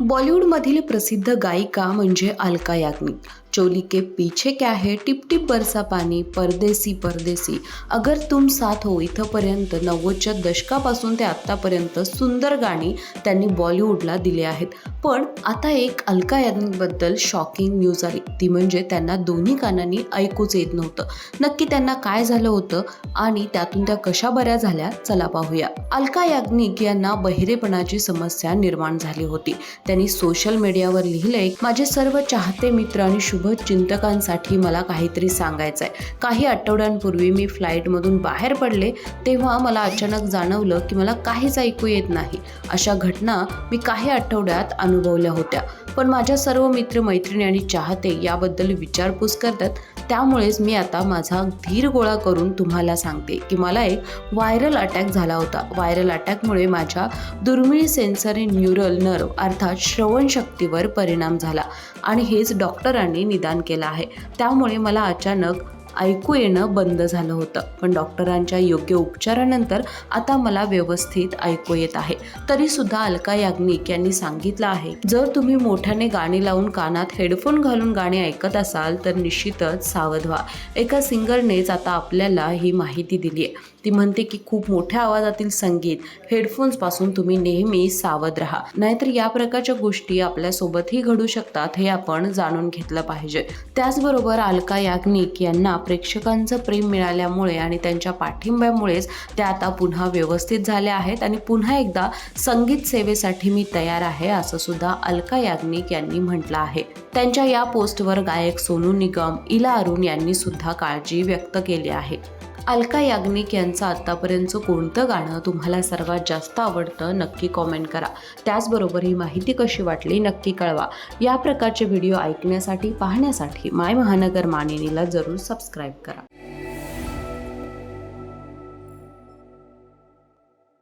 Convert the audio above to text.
बॉलिवूडमधील प्रसिद्ध गायिका म्हणजे अलका याग्निक. चोली के पीछे क्या है? टिप टिप बरसा पाणी परदेसी परदेसी। अगर तुम साथ हो इथंपर्यंत नव्वदच्या दशकापासून ते आत्तापर्यंत सुंदर गाणी त्यांनी बॉलिवूडला दिली आहेत. पण आता एक अलका यांबद्दल शॉकिंग न्यूज आली. ती म्हणजे त्यांना दोन्ही कानांनी ऐकूच येत नव्हतं. नक्की त्यांना काय झालं होतं आणि त्यातून त्या कशा बऱ्या झाल्या? चला पाहूया. अलका याग्निक यांना बहिरेपणाची समस्या निर्माण झाली होती. त्यांनी सोशल मीडियावर लिहिलंय माझे सर्व चाहते मित्र आणि शुभचिंतकांसाठी मला काहीतरी सांगायचं आहे काही आठवड्यांपूर्वी मी फ्लाईटमधून बाहेर पडले तेव्हा मला अचानक जाणवलं की मला काहीच ऐकू येत नाही. अशा घटना मी काही आठवड्यात अनुभवल्या होत्या. पण माझ्या सर्व मित्र मैत्रिणी आणि चाहते याबद्दल विचारपूस करतात. त्यामुळेच मी आता माझा धीर गोळा करून तुम्हाला सांगते की मला एक व्हायरल अटॅक झाला होता. व्हायरल अटॅकमुळे माझ्या दुर्मिळ सेन्सरी न्यूरल नर्व अर्थात श्रवणशक्तीवर परिणाम झाला. आणि हेच डॉक्टरांनी निदान केलं आहे. त्यामुळे मला अचानक ऐकू येणं बंद झालं होतं. पण डॉक्टरांच्या योग्य उपचारानंतर आता मला व्यवस्थित ऐकू येत आहे. तरी सुद्धा अलका याग्निक यांनी सांगितलं आहे जर तुम्ही मोठ्याने गाणी लावून कानात हेडफोन घालून गाणी ऐकत असाल तर निश्चितच सावध व्हा. एका सिंगरनेच आता आपल्याला ही माहिती दिली आहे ती म्हणते की खूप मोठ्या आवाजातील संगीत हेडफोन्सपासून तुम्ही नेहमी सावध राहा. नाहीतर या प्रकारच्या गोष्टी आपल्यासोबतही घडू शकतात हे आपण जाणून घेतलं पाहिजे. त्याचबरोबर अलका याग्निक यांना प्रेक्षकांचं प्रेम मिळाल्यामुळे आणि त्यांच्या पाठिंब्यामुळेच त्या आता पुन्हा व्यवस्थित झाल्या आहेत आणि पुन्हा एकदा संगीत सेवेसाठी मी तयार आहे असं सुद्धा अलका याग्निक यांनी म्हटलं आहे. त्यांच्या या पोस्टवर गायक सोनू निगम इला अरुण यांनी सुद्धा काळजी व्यक्त केली आहे. अलका याग्निक यांचं आत्तापर्यंतचं कोणतं गाणं तुम्हाला सर्वात जास्त आवडतं नक्की कॉमेंट करा. त्याचबरोबर ही माहिती कशी वाटली नक्की कळवा. या प्रकारचे व्हिडिओ ऐकण्यासाठी पाहण्यासाठी माय महानगर मानिनीला जरूर सबस्क्राईब करा.